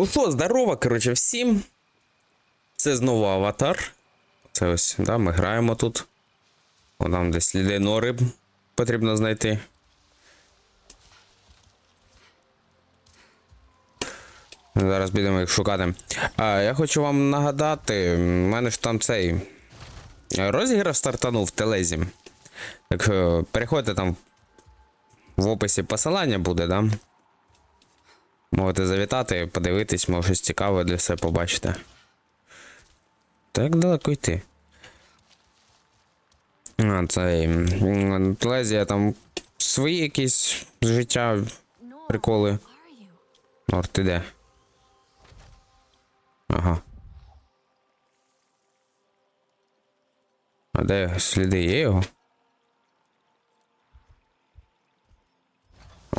Ну що, здорово, коротше, всім. Це знову аватар. Це ось, да, ми граємо тут. О, нам десь сліди нори потрібно знайти. Зараз підемо їх шукати. А, я хочу вам нагадати, в мене ж там цей розіграш стартанув в Телезі. Так переходьте там в описі посилання буде, да? Можете завітати, подивитись, може щось цікаве для себе побачите. Так далеко йти. А, цей. м, Телезія там свої якісь життя, приколи. Нор, ти де? Ага. А де сліди є його?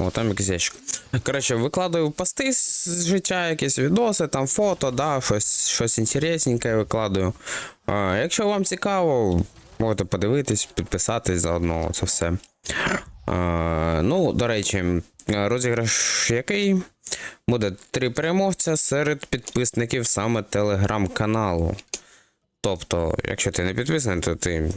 О, там якийсь ящик. Коротше, викладаю пости з життя, якісь відоси, там фото, да, щось, щось інтересненьке викладаю. А, якщо вам цікаво, можете подивитись, підписатись заодно, це все. А, ну, до речі, розіграш який? Буде три переможця серед підписників саме телеграм-каналу. Тобто, якщо ти не підписаний, то ти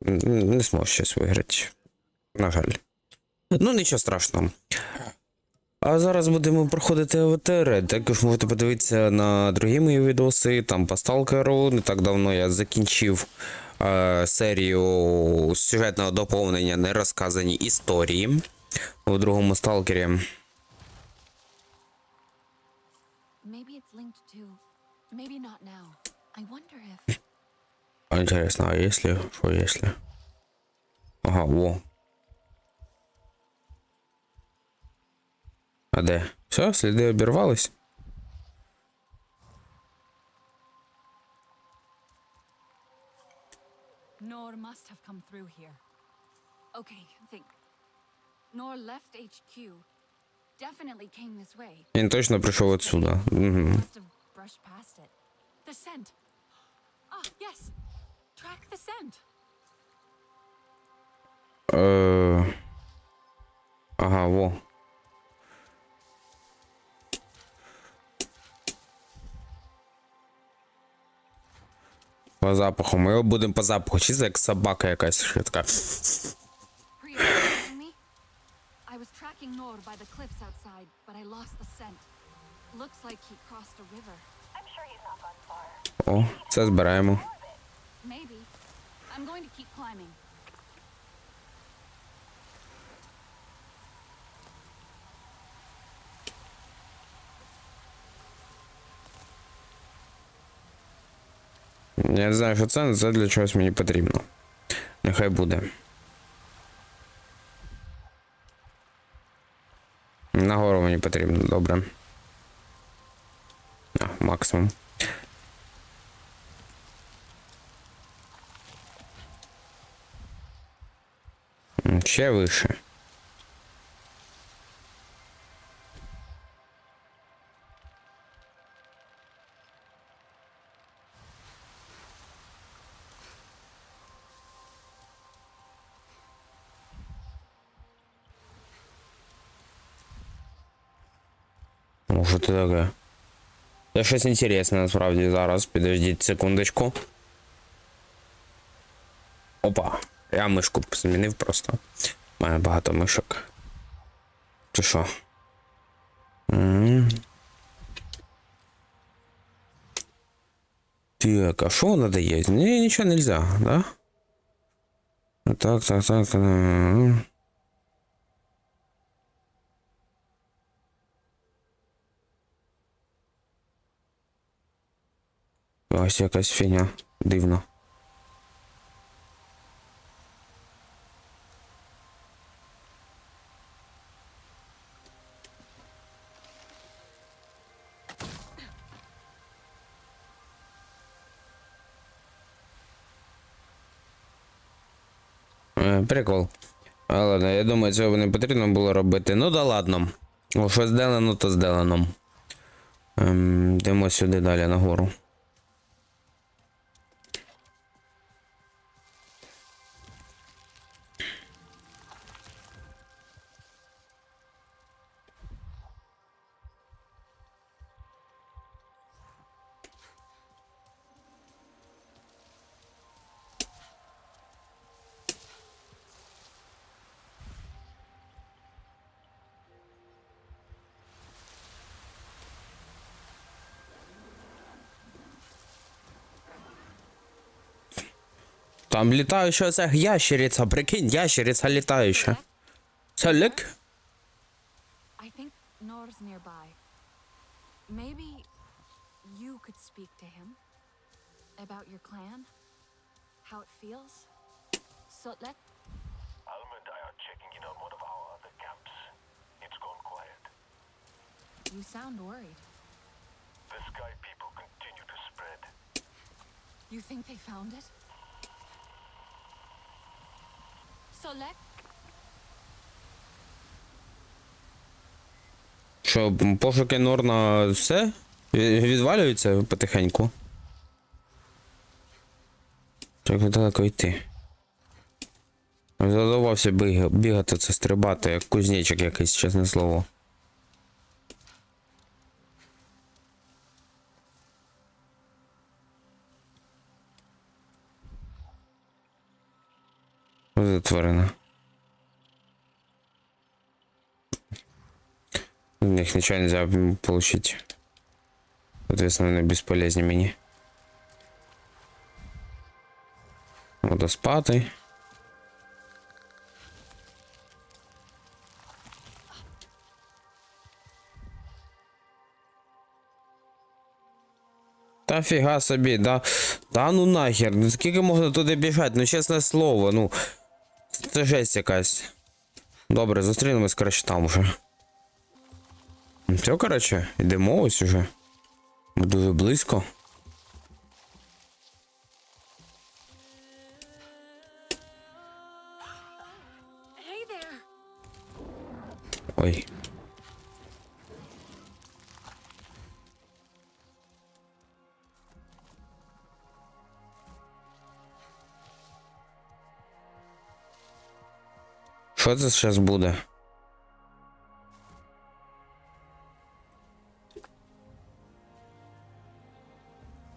не зможеш щось виграти. На жаль. Ну, нічого страшного. А зараз будемо проходити АВТР. Також можете подивитися на другі мої відоси, там по сталкеру. Не так давно я закінчив е, серію сюжетного доповнення нерозказані історії у другому сталкері. Интересно, а если? Что если? Ага, во. А де? Все, сліди обірвались? Nor must have come through here. Okay, think. Nor left HQ. Definitely came this way. Він точно прийшов отсюда. Угу. Must have brushed past it. The scent. Ah, yes. Track the scent. Е... Ага, во. По запаху. Ми його будемо по запаху. Чи це як собака якась що така. Priya, hearing me? I was tracking Nor by the cliffs outside, but I lost the scent. Looks like he crossed a river. I'm sure he's not gone far. О, це збираємо. Maybe. I'm going to keep climbing. Я не знаю, що це, але це для чогось мені потрібно. Нехай буде. Нагору мені потрібно, добре. А, максимум. Ще вище. що це таке? Це щось інтересне насправді зараз. Підождіть секундочку. Опа. Я мишку змінив просто. У мене багато мишок. Чи що? М. Так, а що вона дає? Ні, нічого нельзя, да? Так, так, так. м. Ось якась фігня. Дивно. Е, Прикол. А, ладно, я думаю, цього не потрібно було робити. Ну да ладно. О, що зделано, то зделано. Ем, йдемо сюди далі нагору. Там літаюча ця ящериця, прикинь, ящериця літаюча. Це лик? I think Nor's nearby. Maybe you could speak to him about your clan, how it feels. Sotlek, Alma and I are checking in on one of our other camps. It's gone quiet. you sound worried. The Sky people continue to spread. You think they found it? Що, пошуки Норна все? Ві- Відвалюються потихеньку. Треба далеко йти. Задавався біга- бігати, це стрибати, як кузнечик якийсь, чесне слово. тварина. У них ничего нельзя м, получить. Соответственно, они бесполезны мне. Водоспады. Та фіга собі, да. Та ну нахер, ну скільки можна туди біжати, ну чесне слово, ну. Це жесть якась. Добре, зустрінемось коротше, там уже. Все, коротше, йдемо ось уже. Ми дуже близько. Ой. Що це зараз буде?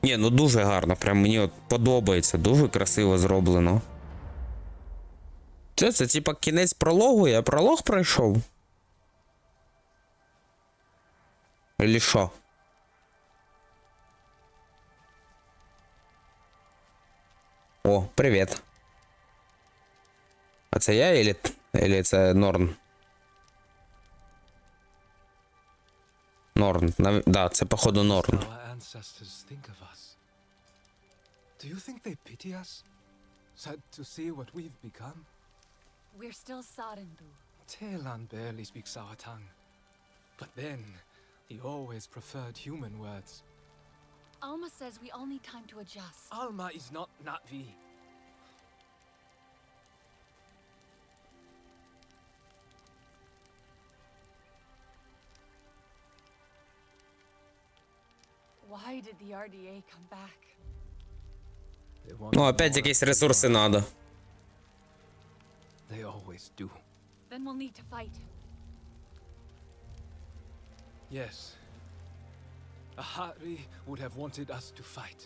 Ні, ну дуже гарно, прям мені от подобається, дуже красиво зроблено. Це, це типа кінець прологу, я пролог пройшов. Или що? О, привіт. А це я или, или це Норн? Норн. Нав- Да, це походу Норн. Our ancestors think of us. Do you think they pity us? Sad to see what we've become? We're still Sarendu. Telan barely speaks our tongue. But then, he always preferred human words. Alma says we all need time to adjust. Alma is not Natvi. Why did the RDA come back? They want Ну, more опять of якісь the ресурси world. надо. They always do. Then we'll need to fight. Yes. Ahari would have wanted us to fight.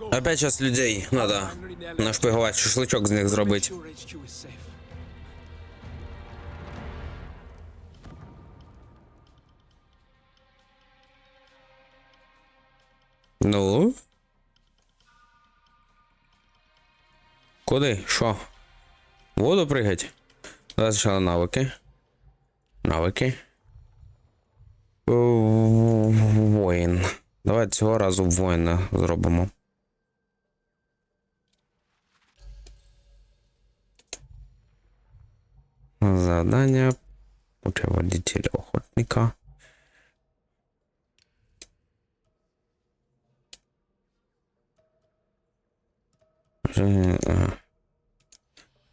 Опять зараз людей надо Nelly. нашпигувати, з них зробити. Ну. Куди? Що? Воду пригать? Зараз спочатку навики. Навики. О, Воїн. Давай цього разу воїна зробимо. Задання. Путеводитель охотника.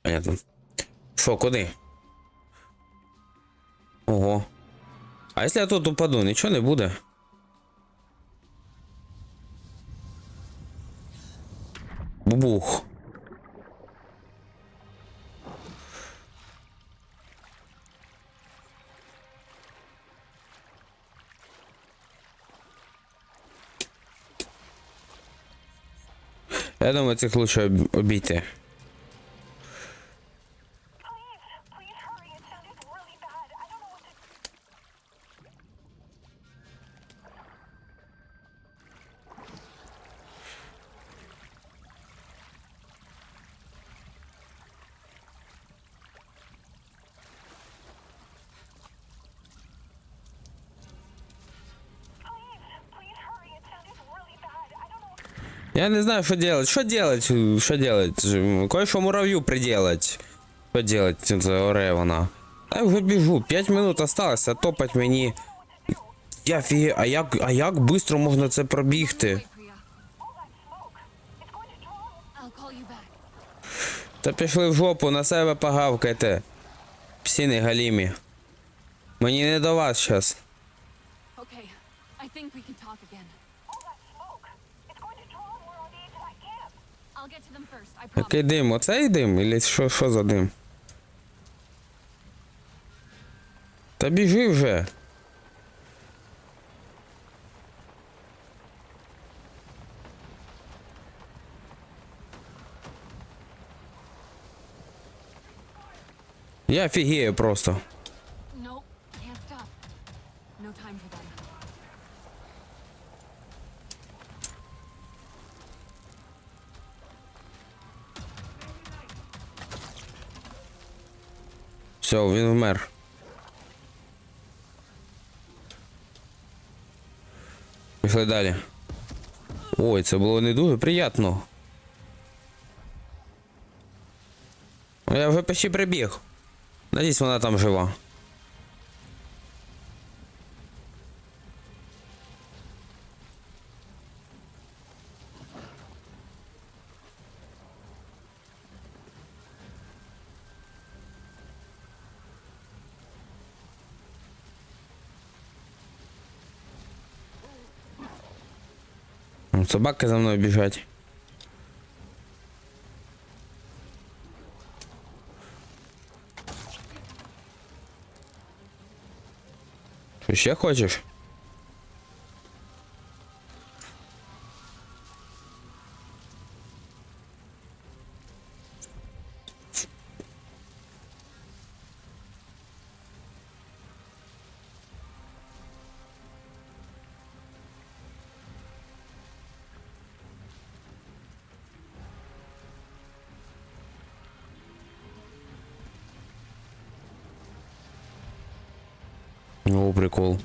Понятно. Що, куди? Ого. А якщо я тут упаду, нічого не буде? Бубух. Я думаю, цих лучше об- обійти. Я не знаю, что делать. Что делать? Что делать? Кое-что муравью приделать. Что делать? Це оре вона. А я вже біжу. 5 минут осталось, а топать мені. Я фіє, а як, а як быстро можна це пробігти? Та пішли в жопу, на себе погавкайте. Псіни галімі. Мені не до вас щас. Який дим? Оцей дим? Или що, що за дим? Та біжи вже. Я фігею просто. Пішли далі. Ой, це було не дуже приємно. Я вже почти прибіг. Надіюсь, вона там жива. М, Собаки за мною біжать. Що ще хочеш? Прикол.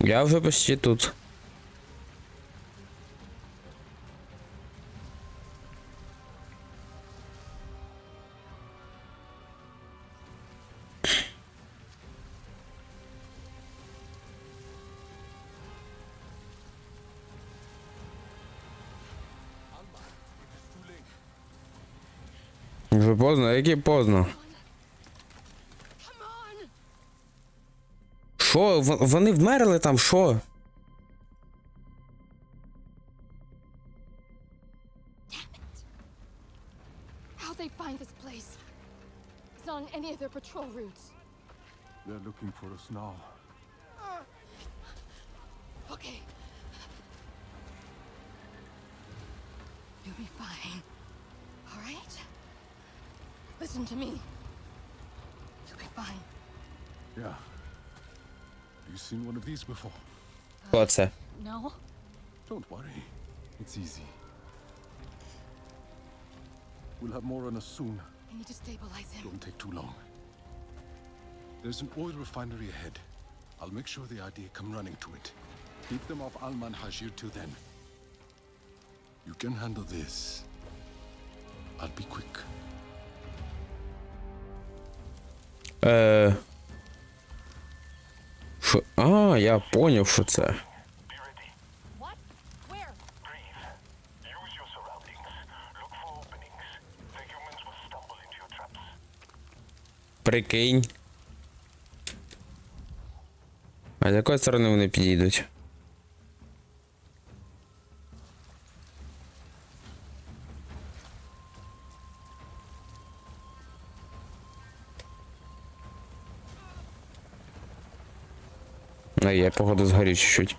Я вже почти тут. Вже поздно, яке поздно. Come on! Що? В- Вони вмерли там, що? How'd they find this place? It's not on any of their patrol routes. They're looking for us now. Okay. You'll be fine. All right? Listen to me. You'll be fine. Yeah. Have you seen one of these before? Uh, What's that? No. Don't worry. It's easy. We'll have more on us soon. I need to stabilize him. Don't take too long. There's an oil refinery ahead. I'll make sure the idea come running to it. Keep them off Alman Hajir till then. You can handle this. I'll be quick. Е... Що? А, я поняв, що це. Прикинь. А з якої сторони вони підійдуть? я походу сгорю чуть-чуть.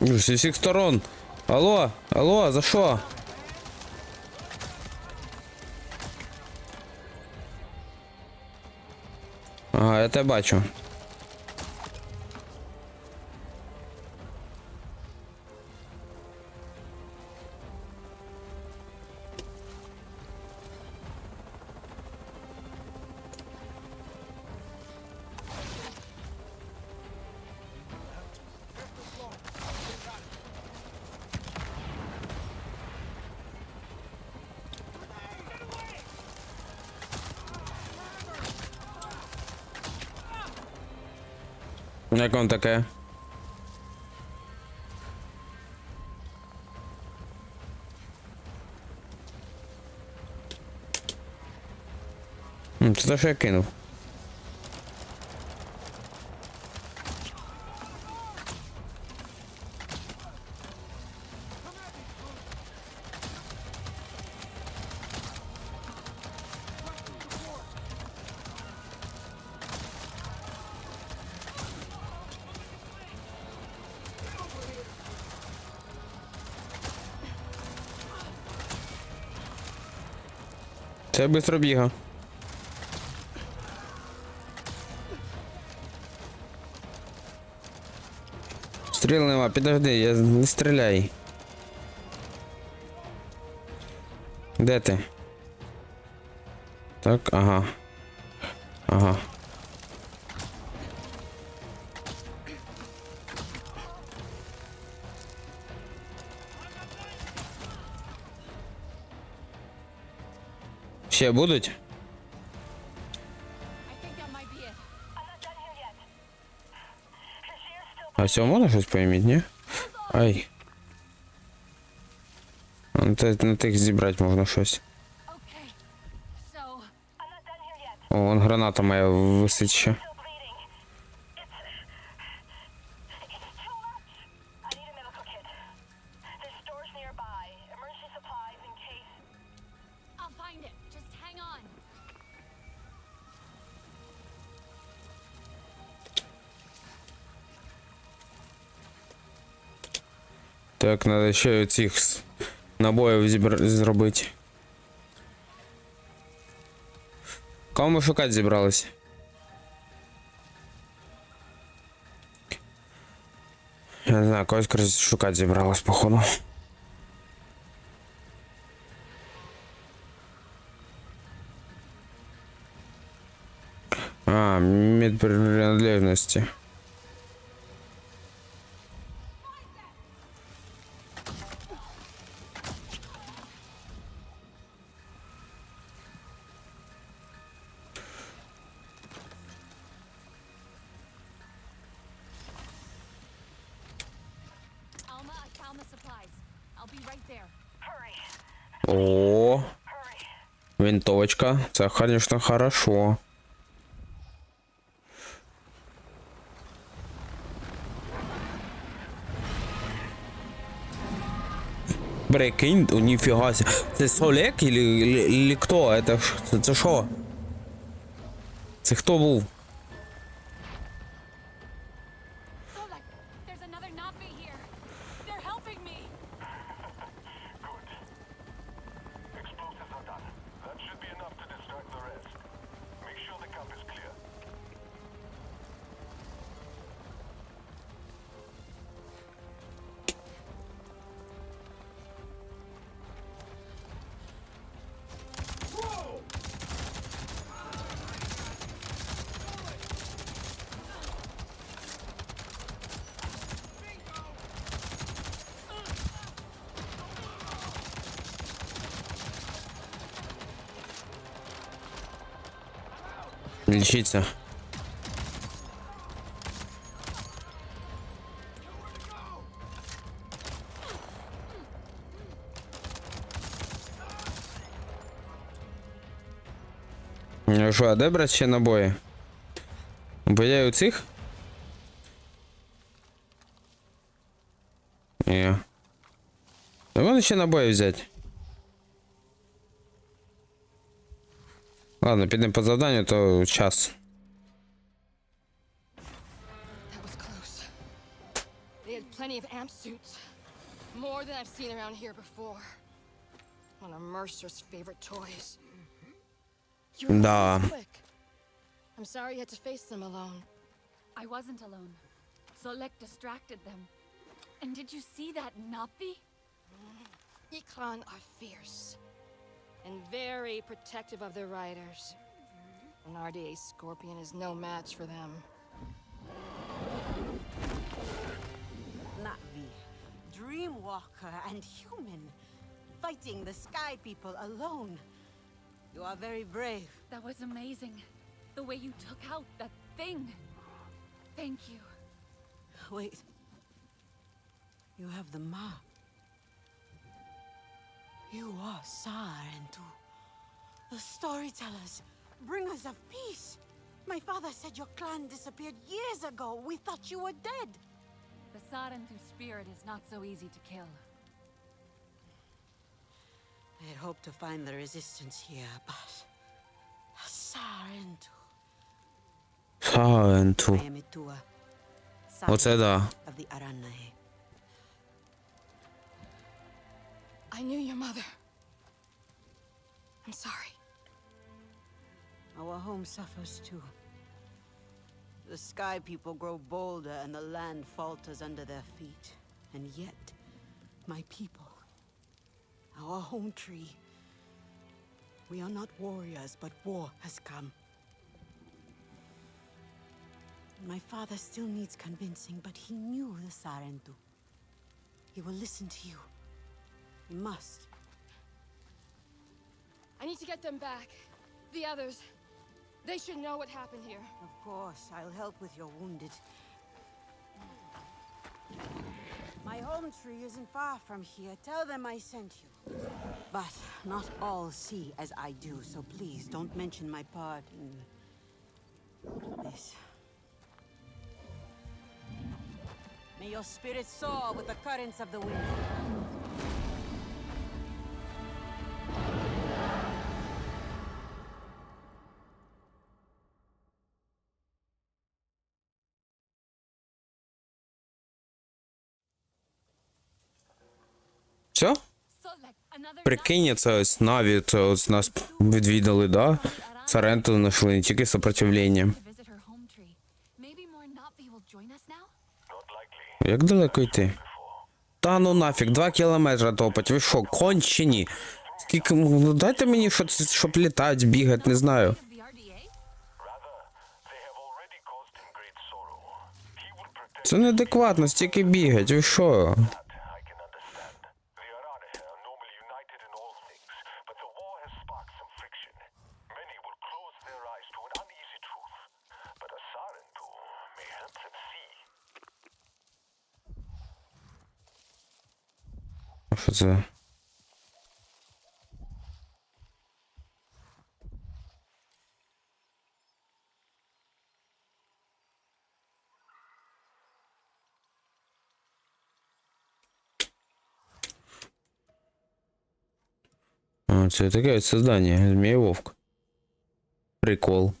С всех сторон. Алло, алло, за що? Ага, я бачу. Jak on také? Hm, co to všechno? No? Це швидко бігав. Стріл нема, підожди, я не стріляй. Де ти? Так, ага. Ага. Hashir's still А все можна щось поіміть, ні? Ай. А, На, те- на тих зібрати можна щось. Okay. So, I'm not done here yet. О, вон граната моя висить ще. Still bleeding. Так, треба ще цих с- набоїв зібр... зробити. Кого ми шукати зібрались? Я не знаю, когось коротше, шукати зібралась, походу. А, медпринадлежности. Alma, О, винтовочка. Це, конечно, хорошо. Прикинь, у ніфіга себе. Це Солек или, или, или хто? Это, це, це хто був? Лічіться. Ну що, а де брати ще набої? Бо я і у цих? Ні. Да вон ще набої взяти. Ладно, підемо по завданню, то час. That was close. They had plenty of amp suits. More than I've seen around here before. One of Mercer's favorite toys. You were Да. always quick. I'm sorry you had to face them alone. I wasn't alone. Solek distracted them. And did you see that Napi? Ikran are fierce. And very protective of their riders. An RDA Scorpion is no match for them. Navi, Dreamwalker, and human, fighting the Sky People alone. You are very brave. That was amazing. The way you took out that thing. Thank you. Wait. You have the map. You are Saren'tu, the storytellers, bringers of peace. My father said your clan disappeared years ago. We thought you were dead. The Sarentu spirit is not so easy to kill. I had hoped to find the resistance here, but... Sarentu... Sarentu. What's that? Uh? Of the Aranae. I knew your mother. I'm sorry. Our home suffers too. The sky people grow bolder and the land falters under their feet. And yet, my people, our home tree, we are not warriors, but war has come. My father still needs convincing, but he knew the Sarentu. He will listen to you. Must. I need to get them back. The others. They should know what happened here. Of course, I'll help with your wounded. My home tree isn't far from here. Tell them I sent you. But not all see as I do, so please don't mention my part in this. May your spirit soar with the currents of the wind. Все? Прикинь, це ось Наві, це ось нас відвідали, да? Саренту знайшли, не тільки сопротивлення. Як далеко йти? Та ну нафіг, два кілометри топать. Ви що, кончені? Скільки ну, дайте мені, щоб, щоб літати, бігати, не знаю. Це неадекватно, стільки бігать, ви що? Що це? А, це таке ось создання, Змієвовк. Прикол.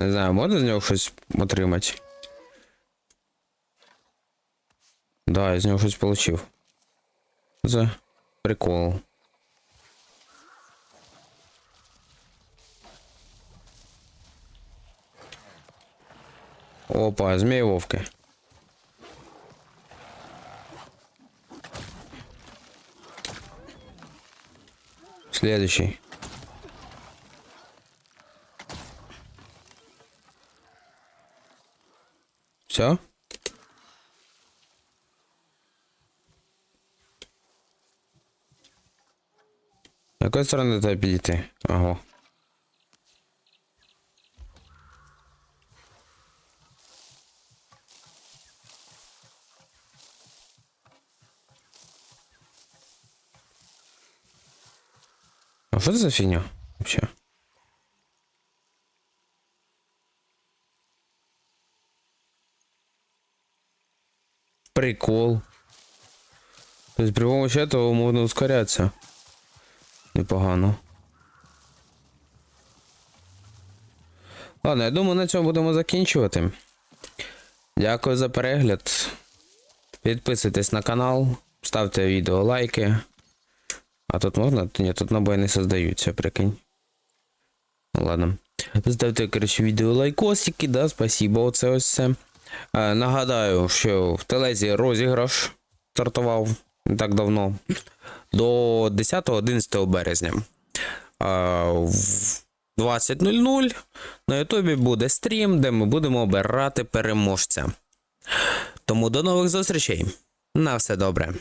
Не знаю, можна з нього щось отримати? Да, я з нього щось получив. За прикол. Опа, змей вовки. Следующий. Все? Якої сторони до тебе підійти? Ага. А що це за фігня? Вообще? Прикол. То есть при помощи этого можно ускоряться. Непогано. Ладно, я думаю, на цьому будемо закінчувати. Дякую за перегляд. Підписуйтесь на канал, ставте відео лайки. А тут можна? Ні, тут набої не создаються, прикинь. Ладно. Ставте, коротше, відео лайкосики, да, спасибо, оце ось все. Е, нагадаю, що в телезі розіграш стартував не так давно. До 10-11 березня. Е, в 20.00 на Ютубі буде стрім, де ми будемо обирати переможця. Тому до нових зустрічей. На все добре.